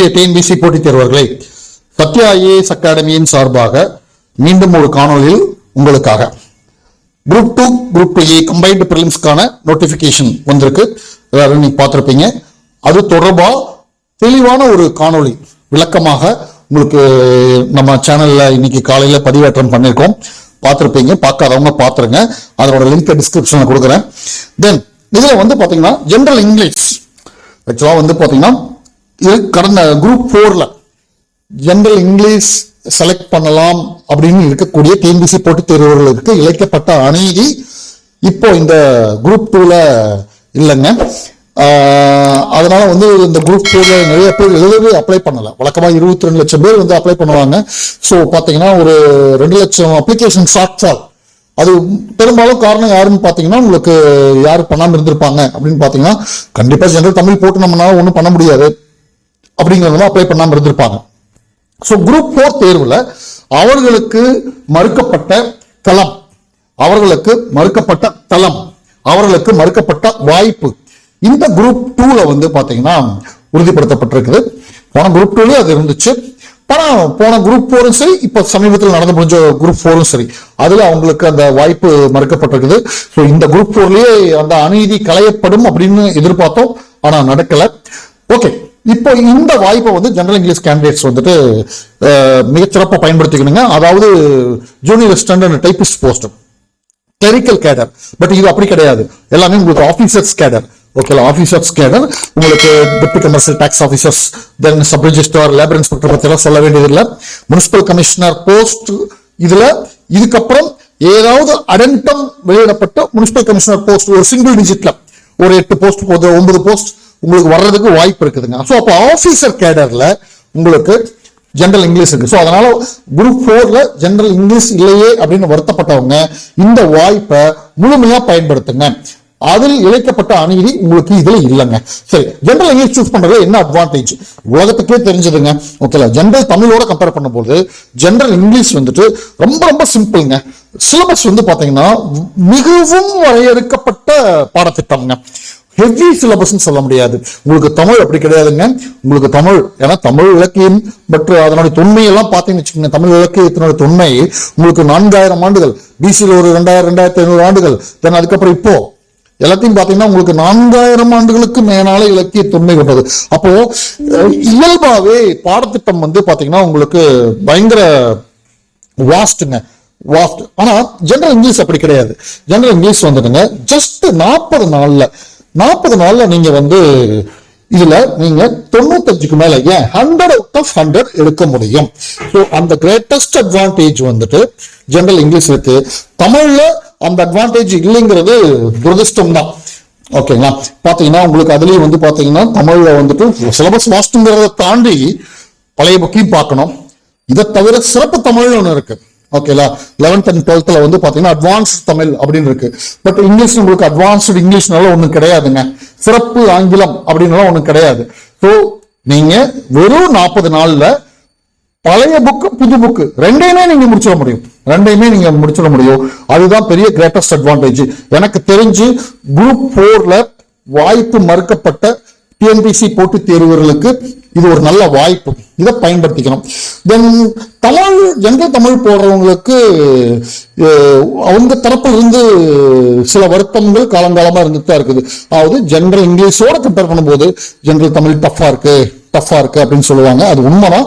அன்பிற்குரிய டிஎன்பிசி போட்டித் தேர்வர்களை சத்யா ஐஏஎஸ் அகாடமியின் சார்பாக மீண்டும் ஒரு காணொலியில் உங்களுக்காக. Group two group two A combined ப்ரிலிம்ஸ்க்கான notification வந்திருக்கு. எல்லாரும் நீங்கள் பார்த்துருப்பீங்க. அது தொடர்பாக தெளிவான ஒரு காணொளி. விளக்கமாக உங்களுக்கு நம்ம சேனலில் இன்னைக்கு காலையில் பதிவேற்றம் பண்ணியிருக்கோம் பார்த்துருப்பீங்க. பார்க்காதவங்க பார்த்துருங்க. அதோட லிங்க் டிஸ்கிரிப்ஷனில் கொடுக்குறேன். தென் இதில் வந்து பார்த்தீங்கன்னா ஜென்ரல் இங்கிலீஷ் ஆக்சுவலாக வந்து பார்த்தீங்கன்னா இது கடந்த குரூப் ஃபோர்ல ஜென்ரல் இங்கிலீஷ் செலக்ட் பண்ணலாம் அப்படின்னு இருக்கக்கூடிய டிஎன்பிசி போட்டித் தேர்வுகளுக்கு இழைக்கப்பட்ட அநீதி இப்போ இந்த குரூப் டூல இல்லைங்க. அதனால வந்து இந்த குரூப் டூல நிறைய பேர் எழுதவே அப்ளை பண்ணல. வழக்கமா இருபத்தி ரெண்டு லட்சம் பேர் வந்து அப்ளை பண்ணுவாங்க. ஸோ பாத்தீங்கன்னா ஒரு ரெண்டு லட்சம் அப்ளிகேஷன் ஷார்ட் ஃபால் அது பெரும்பாலும் காரணம் யாருன்னு பாத்தீங்கன்னா உங்களுக்கு யாரு பண்ணாமல் இருந்திருப்பாங்க அப்படின்னு பாத்தீங்கன்னா கண்டிப்பா ஜென்ரல் தமிழ் போட்டு நம்மளால ஒன்றும் பண்ண முடியாது. அப்படிங்கிறத அப்ளை பண்ணாமல் இருந்திருப்பாங்க. ஸோ குரூப் ஃபோர் தேர்வுல அவர்களுக்கு மறுக்கப்பட்ட தளம். அவர்களுக்கு மறுக்கப்பட்ட தளம். அவர்களுக்கு மறுக்கப்பட்ட வாய்ப்பு. இந்த குரூப் டூவில் வந்து பார்த்தீங்கன்னா உறுதிப்படுத்தப்பட்டிருக்குது. போன குரூப் டூலயே அது இருந்துச்சு. ஆனால் போன குரூப் ஃபோரும் சரி இப்போ சமீபத்தில் நடந்து முடிஞ்ச குரூப் ஃபோரும் சரி. அதுல அவங்களுக்கு அந்த வாய்ப்பு மறுக்கப்பட்டிருக்குது. ஸோ இந்த குரூப் ஃபோர்லயே அந்த அநீதி களையப்படும் அப்படின்னு எதிர்பார்த்தோம். ஆனா நடக்கலை. ஓகே இப்போ இந்த வாய்ப்பை வந்து ஜெனரல் இங்கிலீஷ் கேண்டிடேட்ஸ் வந்துட்டு மிகச்சிறப்பாக பயன்படுத்திக்கணுங்க. அதாவது junior assistant typist post clerical cadre but இது அப்படி கிடையாது. எல்லாமே உங்களுக்கு ஆஃபீஸர்ஸ் கேடர் ஓகேலா ஆஃபீஸர்ஸ் கேடர் உங்களுக்கு deputy commercial tax officers then sub register labour inspector பற்றியெல்லாம் எல்லாம் சொல்ல வேண்டியதில்லை. முனிசிபல் கமிஷனர் போஸ்ட் இதில். இதுக்கப்புறம் ஏதாவது அடென்டம் வெளியிடப்பட்ட முனிசிபல் கமிஷனர் போஸ்ட் ஒரு சிங்கிள் டிஜிட்ல ஒரு எட்டு போஸ்ட் போது ஒன்பது போஸ்ட் உங்களுக்கு வர்றதுக்கு வாய்ப்பு இருக்குதுங்க. ஸோ அப்போ ஆஃபீஸர் கேடரில் உங்களுக்கு ஜென்ரல் இங்கிலீஷ் இருக்கு. ஸோ அதனால குரூப் ஃபோர்ல ஜென்ரல் இங்கிலீஷ் இல்லையே அப்படின்னு வருத்தப்பட்டவங்க இந்த வாய்ப்பை முழுமையா பயன்படுத்துங்க. அதில் இழைக்கப்பட்ட அநீதி உங்களுக்கு இதுல இல்லைங்க. சரி ஜென்ரல் இங்கிலீஷ் சூஸ் பண்றதுல என்ன அட்வான்டேஜ் உலகத்துக்கே தெரிஞ்சதுங்க. ஓகேல ஜென்ரல் தமிழோட கம்பேர் பண்ணும்போது ஜென்ரல் இங்கிலீஷ் வந்துட்டு ரொம்ப ரொம்ப சிம்பிள்ங்க சிலபஸ் வந்து பாத்தீங்கன்னா மிகவும் வரையறுக்கப்பட்ட பாடத்திட்டம்ங்க. ஹெவி சிலபஸ்ன்னு சொல்ல முடியாது. உங்களுக்கு தமிழ் அப்படி கிடையாதுங்க. உங்களுக்கு தமிழ் ஏன்னா தமிழ் இலக்கியம் பட் அதனுடைய தொன்மையெல்லாம் பார்த்தீங்கன்னு வச்சுக்கோங்க. தமிழ் இலக்கியத்தினுடைய தொன்மை உங்களுக்கு நான்காயிரம் ஆண்டுகள் பிசியில் ஒரு ரெண்டாயிரம் ரெண்டாயிரத்தி ஐநூறு ஆண்டுகள் தென் அதுக்கப்புறம் இப்போ எல்லாத்தையும் பார்த்தீங்கன்னா உங்களுக்கு நான்காயிரம் ஆண்டுகளுக்கு மேலான இலக்கிய தொன்மை கொண்டது. அப்போ இயல்பாவே பாடத்திட்டம் வந்து பார்த்தீங்கன்னா உங்களுக்கு பயங்கர வாஸ்ட்டுங்க வாஸ்ட் ஆனால் ஜென்ரல் இங்கிலீஷ் அப்படி கிடையாது. ஜென்ரல் இங்கிலீஷ் வந்துடுங்க. ஜஸ்ட் நாற்பது நாளில் நாற்பது நாள்ல நீங்க வந்து இதுல நீங்க தொண்ணூத்தஞ்சுக்கு மேல ஏன் ஹண்ட்ரட் அவுட் ஆஃப் ஹண்ட்ரட் எடுக்க முடியும்? ஸோ அந்த கிரேட்டஸ்ட் அட்வான்டேஜ் வந்துட்டு ஜென்ரல் இங்கிலீஷ் இருக்கு. தமிழ்ல அந்த அட்வான்டேஜ் இல்லைங்கிறது துரதிர்ஷ்டம் தான். ஓகேங்களா பாத்தீங்கன்னா உங்களுக்கு அதுலயும் வந்து பாத்தீங்கன்னா தமிழ்ல வந்துட்டு சிலபஸ் வாஸ்ட்டுங்கிறத தாண்டி பழைய புக்கையும் பார்க்கணும். இதை தவிர சிறப்பு தமிழ்னு ஒன்று இருக்கு. ஓகேலா லெவன்த் அண்ட் டுவெல்த்ல வந்து பாத்தீங்கன்னா அட்வான்ஸ் தமிழ் அப்படின்னு இருக்கு. பட் இங்கிலீஷ் உங்களுக்கு அட்வான்ஸ்டு இங்கிலீஷ்னால ஒன்றும் கிடையாதுங்க. சிறப்பு ஆங்கிலம் அப்படின்னால ஒன்றும் கிடையாது. ஸோ நீங்க வெறும் நாற்பது நாள்ல பழைய புக்கு புது புக்கு ரெண்டையுமே நீங்க முடிச்சிட முடியும். ரெண்டையுமே நீங்க முடிச்சிட முடியும். அதுதான் பெரிய கிரேட்டஸ்ட் அட்வான்டேஜ் எனக்கு தெரிஞ்சு குரூப் போர்ல வாய்ப்பு மறுக்கப்பட்ட டிஎன்பிசி போட்டித் தேர்வுகளுக்கு இது ஒரு நல்ல வாய்ப்பு. இதை பயன்படுத்திக்கணும். தென் தமிழ் ஜெனரல் தமிழ் போடுறவங்களுக்கு அவங்க தரப்பில் இருந்து சில வருத்தங்கள் காலங்காலமாக இருந்துட்டு தான் இருக்குது. அதாவது ஜென்ரல் இங்கிலீஷோட கம்பேர் பண்ணும்போது ஜென்ரல் தமிழ் டஃப்பாக இருக்கு டஃப்பாக இருக்கு அப்படின்னு சொல்லுவாங்க. அது உண்மைதான்.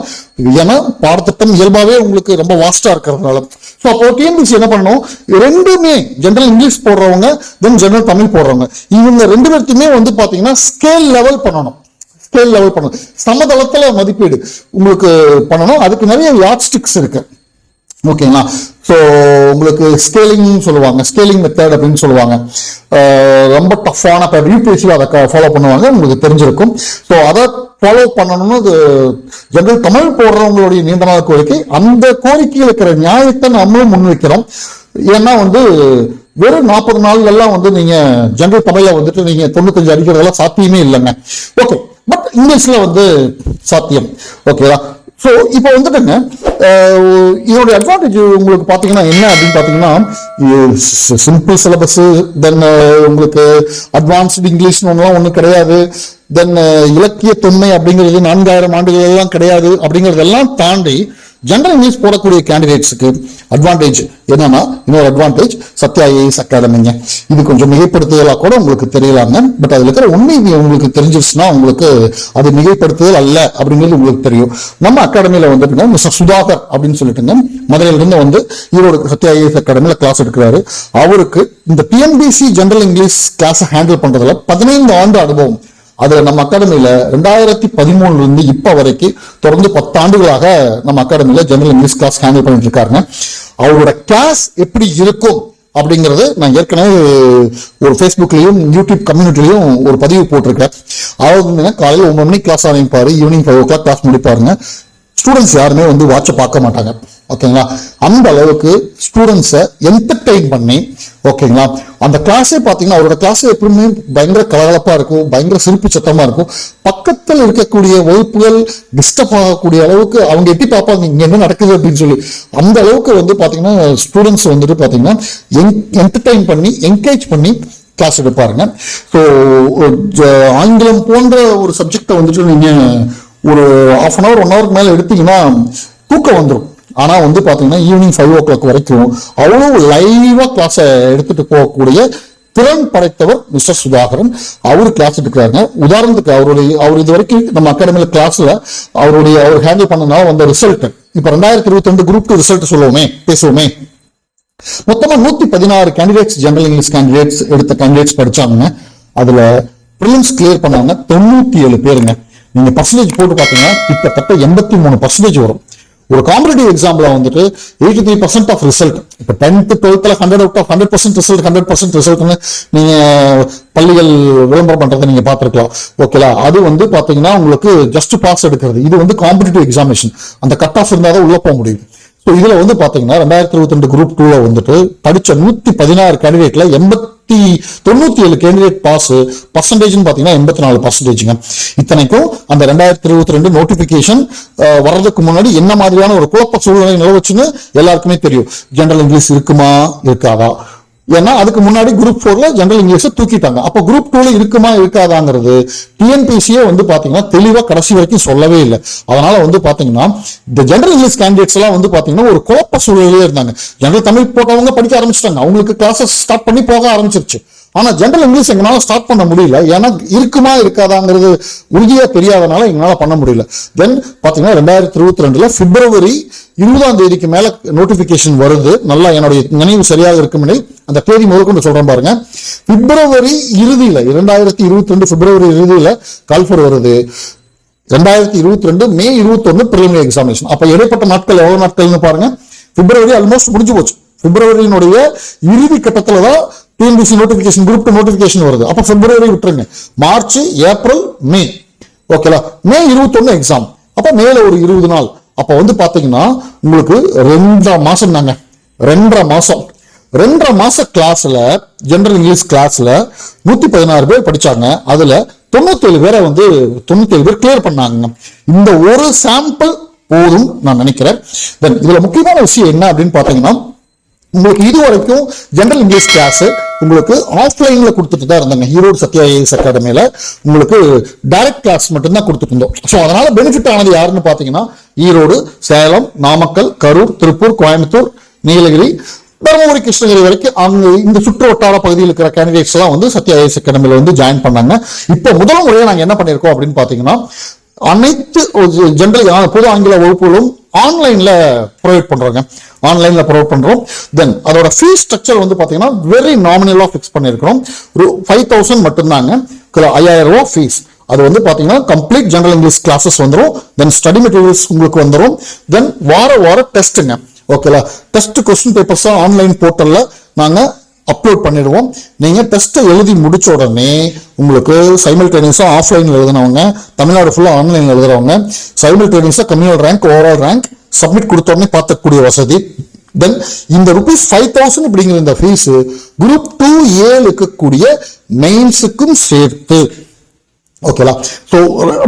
ஏன்னா பாடத்திட்டம் இயல்பாகவே உங்களுக்கு ரொம்ப வாஸ்டாக இருக்கிறதுனால. ஸோ அப்போ டிஎன்பிசி என்ன பண்ணணும்? ரெண்டுமே ஜென்ரல் இங்கிலீஷ் போடுறவங்க தென் ஜென்ரல் தமிழ் போடுறவங்க. இவங்க ரெண்டு பேர்த்தையுமே வந்து பார்த்தீங்கன்னா ஸ்கேல் லெவல் பண்ணணும். ஸ்கேல் லெவல் பண்ணணும். சமதளத்துல மதிப்பீடு உங்களுக்கு பண்ணணும். அதுக்கு நிறைய யாட் ஸ்டிக்ஸ் இருக்கு ஓகேங்களா ஸோ உங்களுக்கு ஸ்கேலிங் சொல்லுவாங்க. ஸ்கேலிங் மெத்தட் அப்படின்னு சொல்லுவாங்க. ரொம்ப டஃப்பான இப்போ யூபிஎஸ்சியில் அதை ஃபாலோ பண்ணுவாங்க. உங்களுக்கு தெரிஞ்சிருக்கும். ஸோ அதை ஃபாலோ பண்ணணும்னு அது ஜென்ரல் தமிழ் போடுறவங்களுடைய நீண்ட நாள் கோரிக்கை. அந்த கோரிக்கையில் இருக்கிற நியாயத்தை நம்மளும் முன்வைக்கிறோம். ஏன்னா வந்து வெறும் நாற்பது நாள்கள்லாம் வந்து நீங்க ஜென்ரல் தமிழை வந்துட்டு நீங்க தொண்ணூத்தஞ்சு அடிக்கிறதெல்லாம் சாத்தியமே இல்லைங்க. ஓகே இங்கிலீஷில் வந்து சாத்தியம். ஓகேவா ஸோ இப்போ வந்துட்டுங்க அஹ், இதோட அட்வான்டேஜ் உங்களுக்கு பார்த்தீங்கன்னா என்ன அப்படின்னு பார்த்தீங்கன்னா சிம்பிள் சிலபஸ் தென் உங்களுக்கு அட்வான்ஸ்டு இங்கிலீஷ்னு ஒன்றுலாம் ஒன்றும் கிடையாது. தென் இலக்கிய தொன்மை அப்படிங்கிறது நான்காயிரம் ஆண்டுகள் எல்லாம் கிடையாது அப்படிங்கிறதெல்லாம் தாண்டி ஜென்ரல் இங்கிலீஷ் போடக்கூடிய கேண்டிடேட்ஸுக்கு அட்வான்டேஜ் என்னன்னா இன்னொரு அட்வான்டேஜ் சத்யா ஐஏஎஸ் அகாடமிங்க இது கொஞ்சம் மிகைப்படுத்துதலாக கூட உங்களுக்கு தெரியலாங்க பட் அதில் இருக்கிற உண்மை இது உங்களுக்கு தெரிஞ்சிருச்சுன்னா உங்களுக்கு அது மிகைப்படுத்துதல் அல்ல அப்படிங்கிறது உங்களுக்கு தெரியும். நம்ம அகாடமியில் வந்துட்டுங்க மிஸ்டர் சுதாகர் அப்படின்னு சொல்லிட்டுங்க மதுரையிலிருந்து வந்து இவரோட சத்யா ஐஏஎஸ் அகாடமியில் கிளாஸ் எடுக்கிறாரு. அவருக்கு இந்த டிஎன்பிசி ஜென்ரல் இங்கிலீஷ் கிளாஸை ஹேண்டில் பண்ணுறதுல பதினைந்து ஆண்டு அனுபவம். அதுல நம்ம அகாடமியில ரெண்டாயிரத்தி பதிமூணுல இருந்து இப்ப வரைக்கும் தொடர்ந்து பத்து ஆண்டுகளாக நம்ம அகாடமியில ஜெனரல் இங்கிலீஷ் கிளாஸ் ஹேண்டில் பண்ணிட்டு இருக்காருங்க. அவரோட கிளாஸ் எப்படி இருக்கும் அப்படிங்கறது நான் ஏற்கனவே ஒரு ஃபேஸ்புக்லையும் யூடியூப் கம்யூனிட்டிலையும் ஒரு பதிவு போட்டிருக்கேன் அவர் காலையில் ஒன்பது மணிக்கு கிளாஸ் ஆரம்பிப்பார் ஈவினிங் ஃபைவ் ஓ கிளாக் கிளாஸ் முடிப்பாருங்க. ஸ்டூடெண்ட்ஸ் யாருமே வந்து வாட்சை பார்க்க மாட்டாங்க. ஓகேங்களா அந்த அளவுக்கு ஸ்டூடெண்ட்ஸை என்டர்டெயின் பண்ணி ஓகேங்களா அந்த கிளாஸே பார்த்தீங்கன்னா அவரோட கிளாஸே எப்பவுமே பயங்கர கலகலப்பாக இருக்கும் பயங்கர சிரிப்பு சத்தமாக இருக்கும். பக்கத்தில் இருக்கக்கூடிய வகுப்புகள் டிஸ்டர்ப் ஆகக்கூடிய அளவுக்கு அவங்க எட்டி பார்ப்பாங்க இங்கே என்ன நடக்குது அப்படின்னு சொல்லி. அந்த அளவுக்கு வந்து பார்த்தீங்கன்னா ஸ்டூடெண்ட்ஸ் வந்துட்டு பார்த்தீங்கன்னா என்டர்டெயின் பண்ணி என்கரேஜ் பண்ணி கிளாஸ் எடுப்பாருங்க. ஸோ ஆங்கிலம் போன்ற ஒரு சப்ஜெக்டை வந்துட்டு நீங்கள் ஒரு ஆஃப் அன் ஹவர் ஒன் ஹவருக்கு மேலே எடுத்தீங்கன்னா தூக்கம் வந்துடும் ஆனால் வந்து பார்த்தீங்கன்னா ஈவினிங் ஃபைவ் ஓ கிளாக் வரைக்கும் அவ்வளோ லைவாக கிளாஸை எடுத்துட்டு போகக்கூடிய திறன் படைத்தவர் மிஸ்டர் சுதாகரன். அவர் கிளாஸ் எடுக்கிறாருங்க. உதாரணத்துக்கு அவருடைய அவர் இது வரைக்கும் நம்ம அகாடமியில் கிளாஸில் அவருடைய அவர் ஹேண்டில் பண்ணனால வந்த ரிசல்ட் இப்போ ரெண்டாயிரத்தி இருபத்தி ரெண்டு குரூப் டூ ரிசல்ட் சொல்லுவோமே பேசுவோமே. மொத்தமாக நூற்றி பதினாறு கேண்டிடேட்ஸ் ஜென்ரல் இங்கிலீஷ் கேண்டிடேட்ஸ் எடுத்த கேண்டிடேட்ஸ் படிச்சாங்க அதில் ப்ரிலிம்ஸ் கிளியர் பண்ணாங்க. தொண்ணூற்றி ஏழு பேருங்க. நீங்க பர்சன்டேஜ் போட்டு பார்த்தீங்கன்னா கிட்டத்தட்ட எண்பத்தி மூணு பர்சன்டேஜ் வரும். ஒரு காம்படிட்டிவ் எக்ஸாம்ல வந்துட்டு eighty three percent of result இப்போ tenth டுவெல்த்ல hundred out of hundred percent result hundred percent ரிசல்ட்னு நீங்க பள்ளிகள் விளம்பரம் பண்றதை நீங்க பார்த்துருக்கலாம். ஓகேலா அது வந்து பாத்தீங்கன்னா உங்களுக்கு ஜஸ்ட் பாஸ் எடுக்கிறது. இது வந்து காம்படிட்டிவ் எக்ஸாமினேஷன் அந்த கட் ஆஃப் இருந்தால் தான் உள்ள போக முடியும். ஸோ இதுல வந்து பாத்தீங்கன்னா ரெண்டாயிரத்தி இருபத்தி ரெண்டு குரூப் டூல வந்துட்டு படிச்ச நூத்தி பதினாறு கேண்டிடேட்ல எண்பத்தி தொண்ணூத்தி ஏழு கேண்டிடேட் பாஸ் பர்சன்டேஜ்னு பாத்தீங்கன்னா எண்பத்தி நாலு பர்சன்டேஜ்ங்க இத்தனைக்கும் அந்த ரெண்டாயிரத்தி இருபத்தி ரெண்டு நோட்டிபிகேஷன் வர்றதுக்கு முன்னாடி என்ன மாதிரியான ஒரு குழப்ப சூழ்நிலை நிலவச்சுன்னு எல்லாருக்குமே தெரியும். ஜென்ரல் இங்கிலீஷ் இருக்குமா இருக்காதா? ஏன்னா அதுக்கு முன்னாடி குரூப் ஃபோர்ல ஜென்ரல் இங்கிலீஷை தூக்கிட்டாங்க. அப்போ குரூப் டூல இருக்குமா இருக்காதாங்கிறது டிஎன்பிசியே வந்து பாத்தீங்கன்னா தெளிவா கடைசி வரைக்கும் சொல்லவே இல்லை. அதனால வந்து பாத்தீங்கன்னா இந்த ஜென்ரல் இங்கிலீஷ் கேண்டிடேட்ஸ் எல்லாம் வந்து பாத்தீங்கன்னா ஒரு குழப்ப சூழலே இருந்தாங்க. ஜென்ரல் தமிழ் போட்டவங்க படிக்க ஆரம்பிச்சிட்டாங்க. அவங்களுக்கு கிளாஸஸ் ஸ்டார்ட் பண்ணி போக ஆரம்பிச்சிருச்சு. ஆனா ஜென்ரல் இங்கிலீஷ் எங்களால ஸ்டார்ட் பண்ண முடியல. ஏன்னா இருக்குமா இருக்காதாங்கிறது உறுதியா தெரியாதனால எங்களால பண்ண முடியல. தென் பாத்தீங்கன்னா ரெண்டாயிரத்தி இருபத்தி ரெண்டுல பிப்ரவரி இருபதாம் தேதிக்கு மேல நோட்டிபிகேஷன் வருது. நல்லா என்னுடைய நினைவு சரியாக இருக்கும் அந்த தேதி முதற்கொண்டு சொல்றேன் பாருங்க. பிப்ரவரி இறுதியில இரண்டாயிரத்தி இருபத்தி ரெண்டு பிப்ரவரி இறுதியில கால்ஃபர் வருது. ரெண்டாயிரத்தி இருபத்தி ரெண்டு மே இருபத்தி ஒன்று பிரிலிமினரி எக்ஸாமினேஷன் அப்ப இடைப்பட்ட நாட்கள் எவ்வளவு நாட்கள்னு பாருங்க. பிப்ரவரி ஆல்மோஸ்ட் முடிஞ்சு போச்சு. பிப்ரவரியினுடைய இறுதி கட்டத்துல தான் டிஎன்பிசி நோட்டிபிகேஷன் குரூப் நோட்டிபிகேஷன் வருது. அப்ப பிப்ரவரி விட்டுருங்க. March April May. ஓகேலா மே இருபத்தொன்னு எக்ஸாம் அப்ப மேல ஒரு இருபது நாள். அப்ப வந்து பாத்தீங்கன்னா உங்களுக்கு ரெண்டரை மாசம் தாங்க ரெண்டரை மாசம். ரெண்டரை மாச கிளாஸ்ல ஜென்ரல் இங்கிலீஷ் கிளாஸ்ல நூத்தி பதினாறு பேர் படிச்சாங்க. அதுல தொண்ணூத்தேழு பேரை வந்து தொண்ணூத்தேழு பேர் கிளியர் பண்ணாங்க இந்த ஒரு சாம்பிள் போதும் நான் நினைக்கிறேன். தென் இதுல முக்கியமான விஷயம் என்ன அப்படின்னு பாத்தீங்கன்னா உங்களுக்கு இது வரைக்கும் ஜென்ரல் இங்கிலீஷ் கிளாஸ் உங்களுக்கு ஆஃப்லைன்ல கொடுத்துட்டு தான் இருந்தாங்க. ஈரோடு சத்யா ஐஏஎஸ் அகாடமியில உங்களுக்கு டைரக்ட் கிளாஸ் மட்டும்தான் கொடுத்துட்டு இருந்தோம். ஸோ அதனால பெனிஃபிட் ஆனது யாருன்னு பாத்தீங்கன்னா ஈரோடு சேலம் நாமக்கல் கரூர் திருப்பூர் கோயம்புத்தூர் நீலகிரி தருமபுரி கிருஷ்ணகிரி வரைக்கும் அங்க இந்த சுற்று வட்டார பகுதியில் இருக்கிற கேண்டிடேட்ஸ் எல்லாம் வந்து சத்யா ஐஏஎஸ் அகாடமியில் வந்து ஜாயின் பண்ணாங்க. இப்போ முதல் முறையா நாங்க என்ன பண்ணிருக்கோம் அப்படின்னு பாத்தீங்கன்னா அனைத்து ஜென்ரல் பொது ஆங்கில வகுப்புகளும் ஆன்லைன்ல ப்ரொவைட் பண்றோங்க. ஆன்லைன்ல ப்ரொவைட் பண்றோம். தென் அதோட ஃபீஸ் ஸ்ட்ரக்சர் வந்து பாத்தீங்கன்னா வெரி நாமினலா ஃபிக்ஸ் பண்ணிருக்கிறோம். ஒரு ஃபைவ் தௌசண்ட் மட்டும்தாங்க. ஐயாயிரம் ரூபா ஃபீஸ் அது வந்து பாத்தீங்கன்னா கம்ப்ளீட் ஜென்ரல் இங்கிலீஷ் கிளாஸஸ் வந்துடும் தென் ஸ்டடி மெட்டீரியல்ஸ் உங்களுக்கு வந்துடும் தென் வார வார டெஸ்ட்டுங்க ஓகேலா டெஸ்ட் கொஸ்டின் பேப்பர்ஸ் ஆன்லைன் போர்ட்டலில் நாங்கள் அப்லோட் பண்ணிடுவோம். நீங்கள் டெஸ்ட்டை எழுதி முடிச்ச உடனே உங்களுக்கு சைமல் ட்ரைனிங்ஸாக ஆஃப்லைனில் எழுதினவங்க தமிழ்நாடு ஃபுல்லா ஆன்லைன்ல எழுதுறவங்க ட்ரைனிங்ஸாக communal rank overall rank submit கொடுத்த உடனே பார்த்துக்கூடிய வசதி. தென் இந்த ருபீஸ் ஃபைவ் தௌசண்ட் அப்படிங்கிற இந்த ஃபீஸு குரூப் டூ ஏ இருக்கக்கூடிய மெயின்ஸுக்கும் சேர்த்து. ஓகேவா ஸோ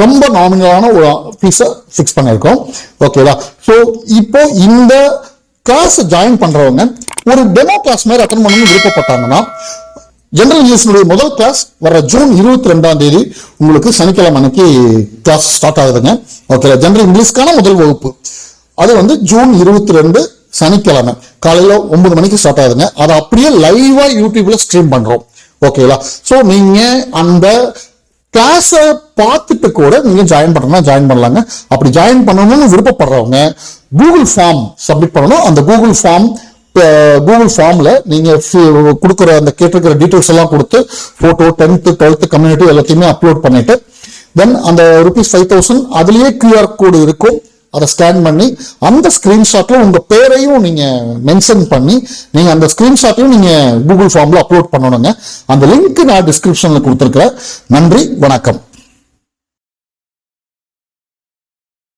ரொம்ப நாமினலான ஒரு ஃபீஸை ஃபிக்ஸ் பண்ணியிருக்கோம். ஓகேவா ஸோ இப்போ இந்த கிளாஸை ஜாயின் பண்ணுறவங்க ஒரு டெமோ கிளாஸ் மாதிரி அட்டன் பண்ணணும்னு விருப்பப்பட்டாங்கன்னா ஜென்ரல் இங்கிலீஷனுடைய முதல் கிளாஸ் வர ஜூன் இருபத்தி ரெண்டாம் தேதி உங்களுக்கு சனிக்கிழமை அன்னைக்கு கிளாஸ் ஸ்டார்ட் ஆகுதுங்க. ஓகேவா ஜென்ரல் இங்கிலீஷ்க்கான முதல் வகுப்பு. அது வந்து ஜூன் இருபத்தி ரெண்டு சனிக்கிழமை. காலையில் ஒன்பது மணிக்கு ஸ்டார்ட் ஆகுதுங்க. அதை அப்படியே லைவாக யூடியூப்ல ஸ்ட்ரீம் பண்ணுறோம் ஓகேங்களா ஸோ நீங்கள் அந்த கிளாஸை பார்த்துட்டு கூட நீங்கள் ஜாயின் பண்ணணும்னா ஜாயின் பண்ணலாங்க. அப்படி ஜாயின் பண்ணணும்னு விருப்பப்படுறவங்க கூகுள் ஃபார்ம் சப்மிட் பண்ணணும். அந்த கூகுள் ஃபார்ம் கூகுள் ஃபார்ம்ல நீங்கள் கொடுக்குற அந்த கேட்டிருக்கிற டீட்டெயில்ஸ் எல்லாம் கொடுத்து ஃபோட்டோ டென்த்து டுவெல்த்து கம்யூனிட்டி எல்லாத்தையுமே அப்லோட் பண்ணிட்டு தென் அந்த ருபீஸ் ஃபைவ் தௌசண்ட் அதுலேயே கியூஆர் கோடு இருக்கும். அதை ஸ்கேன் பண்ணி அந்த ஸ்க்ரீன்ஷாட்டில் உங்க பேரையும் நீங்க மென்ஷன் பண்ணி நீங்க அந்த ஸ்கிரீன்ஷாட்டையும் நீங்க கூகுள் ஃபார்ம்ல அப்லோட் பண்ணணுங்க. அந்த லிங்க் நான் டிஸ்கிரிப்ஷனில் கொடுத்துருக்குறேன். நன்றி வணக்கம்.